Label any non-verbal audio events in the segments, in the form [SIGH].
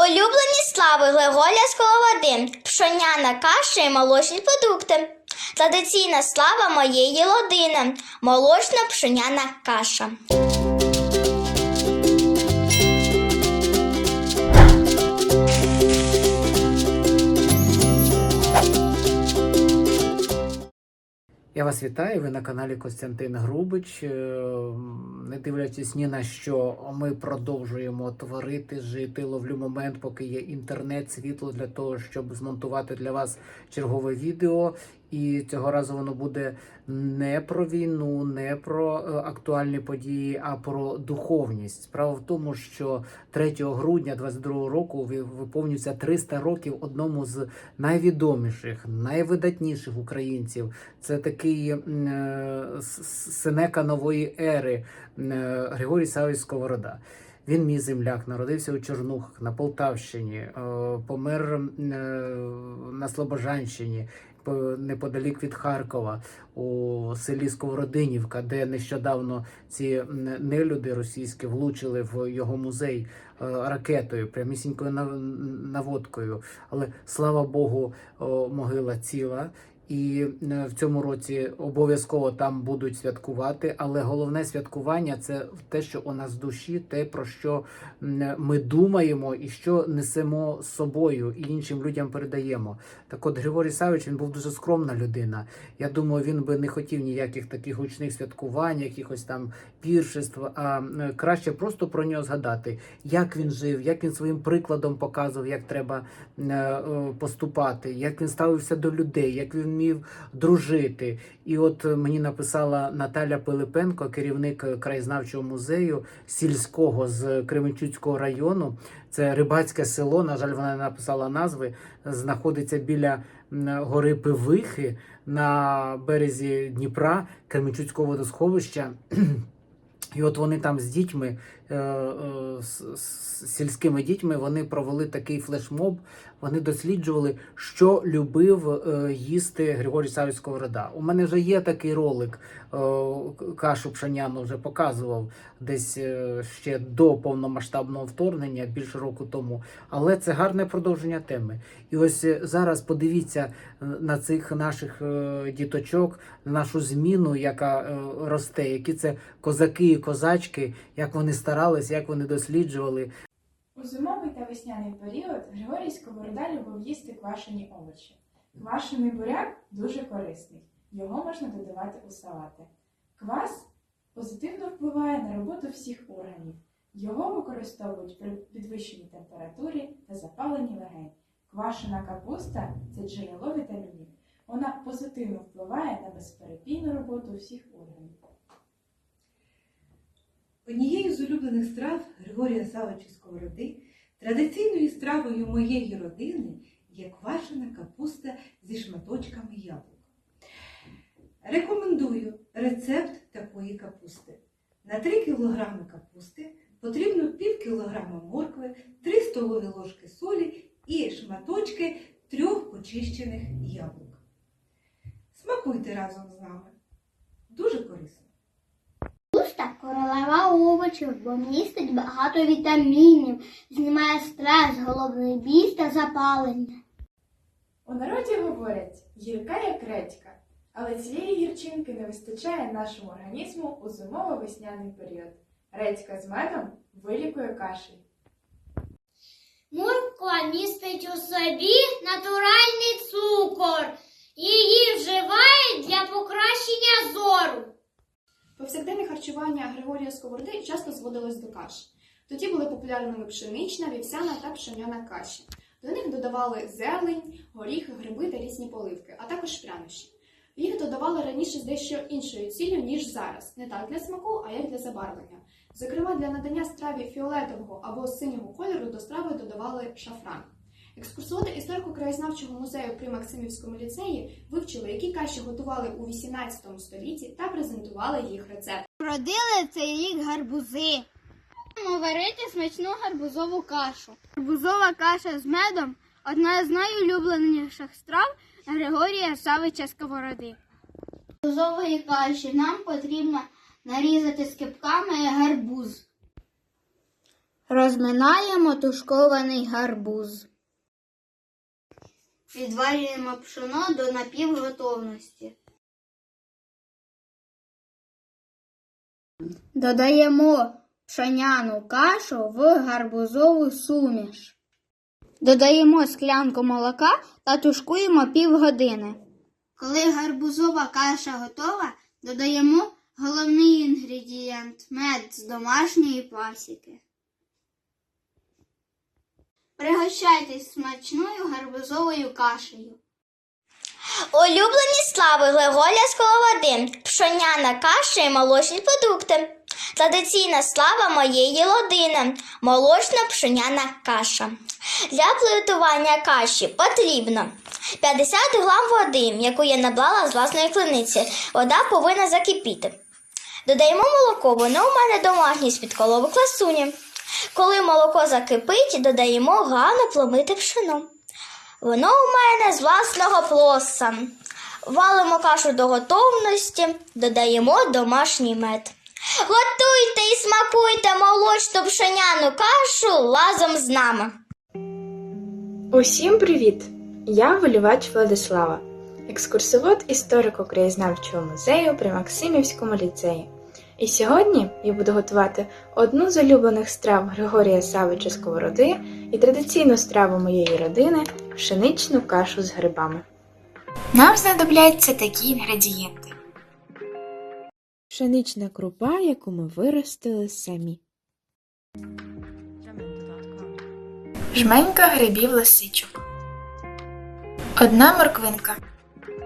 Улюблені слави Григорія Сковороди, пшоняна каша і молочні продукти. Традиційна слава моєї родини молочна пшоняна каша. Я вас вітаю. Ви на каналі Костянтин Грубич. Е, Не дивлячись ні на що, ми продовжуємо творити, жити. Ловлю момент, поки є інтернет, світло для того, щоб змонтувати для вас чергове відео. І цього разу воно буде не про війну, не про е, актуальні події, а про духовність. Справа в тому, що 3 грудня 22 року виповнюється 300 років одному з найвідоміших, найвидатніших українців. Це такий е, с- с- нової ери е, Григорій Савич Сковорода. Він мій земляк, народився у Чорнухах на Полтавщині, е, помер е, на Слобожанщині. По- Неподалік від Харкова у селі Сковородинівка, де нещодавно ці нелюди російські влучили в його музей е, ракетою, прямісінькою нав- наводкою. Але слава Богу, могила ціла. І е, в цьому році обов'язково там будуть святкувати. Але головне святкування це те, що у нас в душі, те про що ми думаємо і що несемо з собою і іншим людям передаємо. Так, от Григорій Савич він був дуже скромна людина. Я думаю, він би не хотів ніяких таких гучних святкувань, якихось там піршеств. А краще просто про нього згадати, як він жив, як він своїм прикладом показував, як треба е, поступати, як він ставився до людей, як він вмів дружити. І от е, мені написала Наталя Пилипенко, керівник е, краєзнавчого музею сільського з Кременчуцького району. Це рибацьке село. На жаль, вона не написала назви. Знаходиться біля гори Пивихи на березі Дніпра, Кременчуцького водосховища. [CLEARS THROAT] І от вони там з дітьми, е, з сільськими дітьми, вони провели такий флешмоб. Вони досліджували, що любив е, їсти Григорій Савич Сковорода. У мене вже є такий ролик, е, кашу пшеняну вже показував десь е, ще до повномасштабного вторгнення, більше року тому. Але це гарне продовження теми. І ось зараз подивіться на цих наших діточок, на нашу зміну, яка росте, які це козаки і козачки, як вони старались, як вони досліджували. У зимовий та весняний період Григорій Сковорода любив їсти квашені овочі. Квашений буряк дуже корисний, його можна додавати у салати. Квас позитивно впливає на роботу всіх органів. Його використовують при підвищеній температурі та запаленні легень. Квашена капуста це джерело вітамінів. Вона позитивно впливає на безперебійну роботу всіх органів. Однією з улюблених страв Григорія Савича Сковороди, традиційною стравою моєї родини є квашена капуста зі шматочками яблук. Рекомендую рецепт такої капусти. На 3 кг капусти потрібно пів кілограма моркви, 3 столові ложки солі і шматочки трьох почищених яблук. Смакуйте разом з нами. Дуже корисно. Королева овочів, бо містить багато вітамінів, знімає стрес, головний біль та запалення. У народі говорять гірка як редька, але цієї гірчинки не вистачає нашому організму у зимово-весняний період. Редька з медом вилікує кашель. Морква містить у собі натуральний цукор. Її вживають для покращення зору. Повсякденне харчування Григорія Сковороди часто зводилось до каш. Тоді були популярними пшенична, вівсяна та пшеняна каші. До них додавали зелень, горіхи, гриби та різні поливки, а також прянощі. Їх додавали раніше з дещо іншою ціллю, ніж зараз, не так для смаку, а як для забарвлення. Зокрема, для надання страві фіолетового або синього кольору до страви додавали шафран. Екскурсоводи історико-краєзнавчого музею при Максимівському ліцеї вивчили, які каші готували у 18 столітті та презентували їх рецепт. Родили цей рік гарбузи. Будемо варити смачну гарбузову кашу. Гарбузова каша з медом одна з найулюбленіших страв Григорія Савича Сковороди. Гарбузової каші нам потрібно нарізати скибками гарбуз. Розминаємо тушкований гарбуз. Відварюємо пшено до напівготовності. Додаємо пшеняну кашу в гарбузову суміш. Додаємо склянку молока та тушкуємо півгодини. Коли гарбузова каша готова, додаємо головний інгредієнт мед з домашньої пасіки. Пригощайтесь смачною гарбузовою кашею. Улюблені слави Григорія Сковороди, пшоняна каша і молочні продукти. Традиційна слава моєї родини молочна пшоняна каша. Для приготування каші потрібно 50 г води, яку я набрала з власної криниці. Вода повинна закипіти. Додаємо молоко, воно у мене домашнє з-під колови класуні. Коли молоко закипить, додаємо гарно пломити пшено. Воно у мене з власного плоса. Валимо кашу до готовності, додаємо домашній мед. Готуйте і смакуйте молочну пшеняну кашу разом з нами. Усім привіт! Я волювач Владислава, екскурсовод історико-краєзнавчого музею при Максимівському ліцеї. І сьогодні я буду готувати одну з улюблених страв Григорія Савича Сковороди і традиційну страву моєї родини пшеничну кашу з грибами. Нам знадобляться такі інгредієнти: пшенична крупа, яку ми виростили самі. Жменька грибів лисичок. Одна морквинка.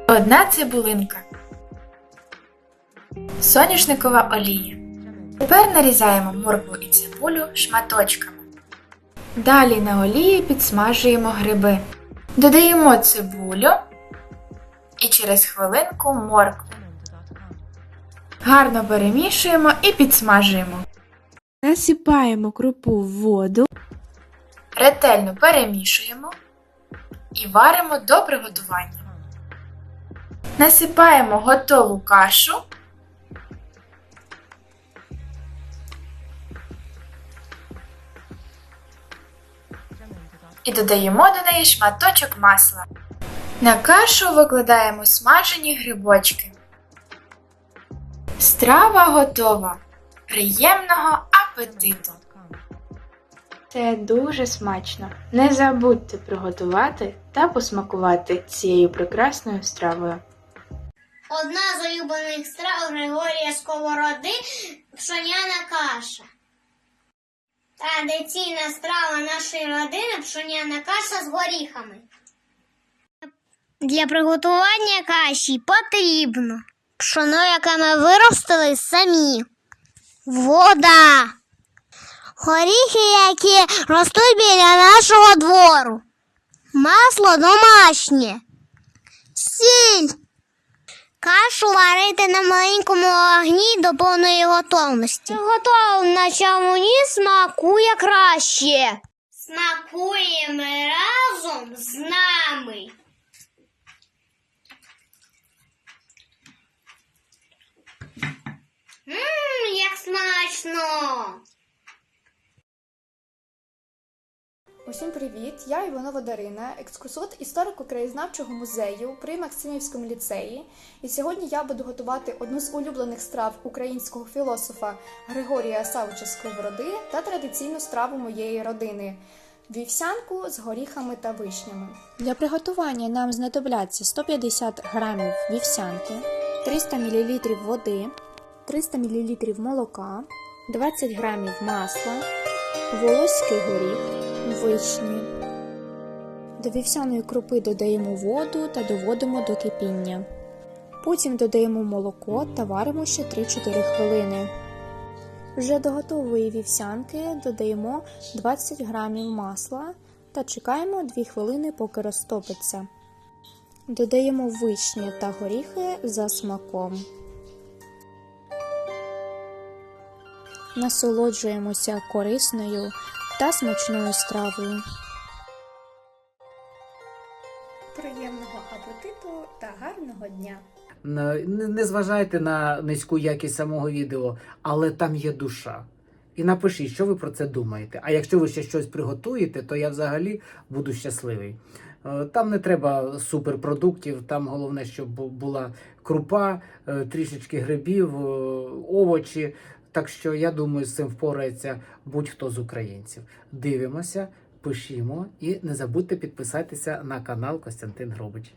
Одна цибулинка. Соняшникова олія. Тепер нарізаємо моркву і цибулю шматочками. Далі на олії підсмажуємо гриби. Додаємо цибулю і через хвилинку моркву. Гарно перемішуємо і підсмажуємо. Насипаємо крупу в воду. Ретельно перемішуємо і варимо до приготування. Насипаємо готову кашу. І додаємо до неї шматочок масла. На кашу викладаємо смажені грибочки. Страва готова. Приємного апетиту! Це дуже смачно. Не забудьте приготувати та посмакувати цією прекрасною стравою. Одна з улюблених страв Григорія Сковороди пшоняна каша. Традиційна страва нашої родини пшоняна каша з горіхами. Для приготування каші потрібно пшоно, яке ми виростили самі, вода, горіхи, які ростуть біля нашого двору, масло домашнє, сіль. Кашу варити на маленькому огні до повної готовності. Готово на чавуні смакує краще. Смакуємо разом з нами. Ммм, як смачно! Усім привіт! Я Іванова Дарина, екскурсовод історико-краєзнавчого музею при Максимівському ліцеї. І сьогодні я буду готувати одну з улюблених страв українського філософа Григорія Савича Сковороди та традиційну страву моєї родини вівсянку з горіхами та вишнями. Для приготування нам знадобляться 150 грамів вівсянки, 300 мл води, 300 мл молока, 20 грамів масла, волоський горіх, вишні. До вівсяної крупи додаємо воду та доводимо до кипіння. Потім додаємо молоко та варимо ще 3-4 хвилини. Вже до готової вівсянки додаємо 20 грамів масла та чекаємо 2 хвилини, поки розтопиться. Додаємо вишні та горіхи за смаком. Насолоджуємося корисною та смачною стравою. Приємного апетиту та гарного дня! Не, не зважайте на низьку якість самого відео, але там є душа. І напишіть, що ви про це думаєте. А якщо ви ще щось приготуєте, то я взагалі буду щасливий. Е, Там не треба суперпродуктів, там головне, щоб була крупа, е, трішечки грибів, е, овочі. Так що я думаю, з цим впорається будь-хто з українців. Дивимося, пишімо і не забудьте підписатися на канал Костянтин Гробич.